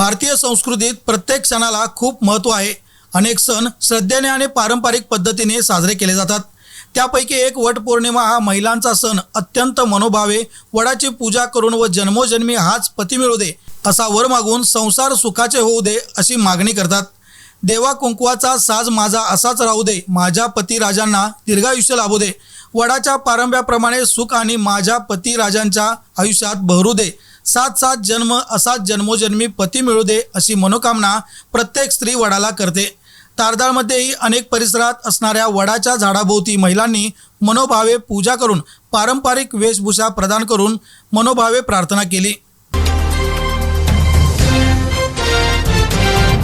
भारतीय संस्कृतीत प्रत्येक सणाला खूप महत्त्व आहे. अनेक सण श्रद्धेने आणि पारंपरिक पद्धतीने साजरे केले जातात. त्यापैकी एक वटपौर्णिमा हा महिलांचा सण. अत्यंत मनोभावे वडाची पूजा करून व जन्मोजन्मी हाच पती मिळू दे असा वर मागून संसार सुखाचे होऊ दे अशी मागणी करतात. देवा कुंकवाचा साज माझा असाच राहू दे माझ्या पती राजांना दीर्घायुष्य लाभू दे. वडाच्या पारंब्याप्रमाणे सुख आणि माझ्या पती राजांच्या आयुष्यात बहरू दे. सात सात जन्म असा जन्मोजन्मी पती मिळू दे अशी मनोकामना प्रत्येक स्त्री वडाला करते. तारदाळमध्येही अनेक परिसरात असणाऱ्या वडाच्या झाडाभोवती महिलांनी मनोभावे पूजा करून पारंपरिक वेशभूषा प्रदान करून मनोभावे प्रार्थना केली.